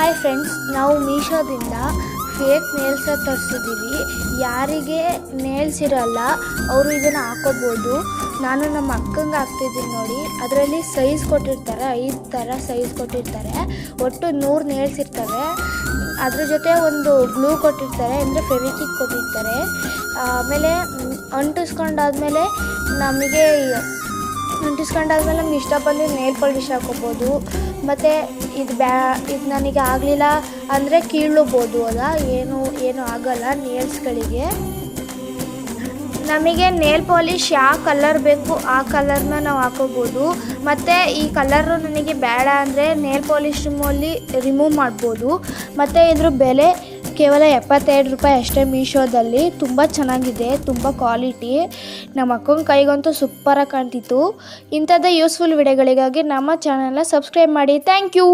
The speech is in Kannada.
ಹಾಯ್ ಫ್ರೆಂಡ್ಸ್ ನಾವು ಮೀಶೋದಿಂದ ಫೇಕ್ ನೇಲ್ಸ ತರಿಸಿದ್ದೀವಿ ಯಾರಿಗೆ ನೇಲ್ಸ್ ಇರಲ್ಲ, ಅವರು ಇದನ್ನು ಹಾಕೋಬೋದು. ನಾನು ನಮ್ಮ ಅಕ್ಕಂಗೆ ಹಾಕ್ತಿದ್ದೀನಿ ನೋಡಿ. ಅದರಲ್ಲಿ ಸೈಜ್ ಕೊಟ್ಟಿರ್ತಾರೆ, ಐದು ಥರ ಸೈಜ್ ಕೊಟ್ಟಿರ್ತಾರೆ. ಒಟ್ಟು ನೂರು ನೇಲ್ಸ್ ಇರ್ತವೆ. ಅದ್ರ ಜೊತೆ ಒಂದು ಗ್ಲೂ ಕೊಟ್ಟಿರ್ತಾರೆ, ಅಂದರೆ ಫೆವಿಕಿಕ್ ಕೊಟ್ಟಿರ್ತಾರೆ. ಆಮೇಲೆ ಅಂಟಿಸ್ಕೊಂಡಾದ್ಮೇಲೆ ನಮಗೆ ಅಂಟಿಸ್ಕೊಂಡಾದ್ಮೇಲೆ ನಮ್ಗೆ ಇಷ್ಟ ಬಂದಿದ್ದು ನೇಲ್ ಪಾಲಿಶ್ ಹಾಕೋಬೋದು. ಮತ್ತು ಇದು ಬ್ಯಾ, ಇದು ನನಗೆ ಆಗಲಿಲ್ಲ ಅಂದರೆ ಕೀಳಬೋದು ಅಲ್ಲ, ಏನು ಏನು ಆಗಲ್ಲ ನೇಲ್ಸ್ಗಳಿಗೆ. ನಮಗೆ ನೇಲ್ ಪಾಲಿಶ್ ಯಾವ ಕಲರ್ ಬೇಕು ಆ ಕಲರ್ನ ನಾವು ಹಾಕೋಬೋದು. ಮತ್ತು ಈ ಕಲರು ನನಗೆ ಬೇಡ ಅಂದರೆ ನೇಲ್ ಪಾಲಿಶ್ ರಿಮೂವಲ್ಲಿ ರಿಮೂವ್ ಮಾಡ್ಬೋದು. ಮತ್ತು ಇದ್ರ ಬೆಲೆ ಕೇವಲ ಎಪ್ಪತ್ತೆರಡು ರೂಪಾಯಿ ಅಷ್ಟೇ ಮೀಶೋದಲ್ಲಿ. ತುಂಬ ಚೆನ್ನಾಗಿದೆ, ತುಂಬ ಕ್ವಾಲಿಟಿ. ನಮ್ಮ ಅಕ್ಕನ ಕೈಗಂತೂ ಸೂಪರಾಗಿ ಕಾಣ್ತಿತ್ತು. ಇಂಥದ್ದೇ ಯೂಸ್ಫುಲ್ ವಿಡಿಯೋಗಳಿಗಾಗಿ ನಮ್ಮ ಚಾನಲ್ನ ಸಬ್ಸ್ಕ್ರೈಬ್ ಮಾಡಿ. Thank you.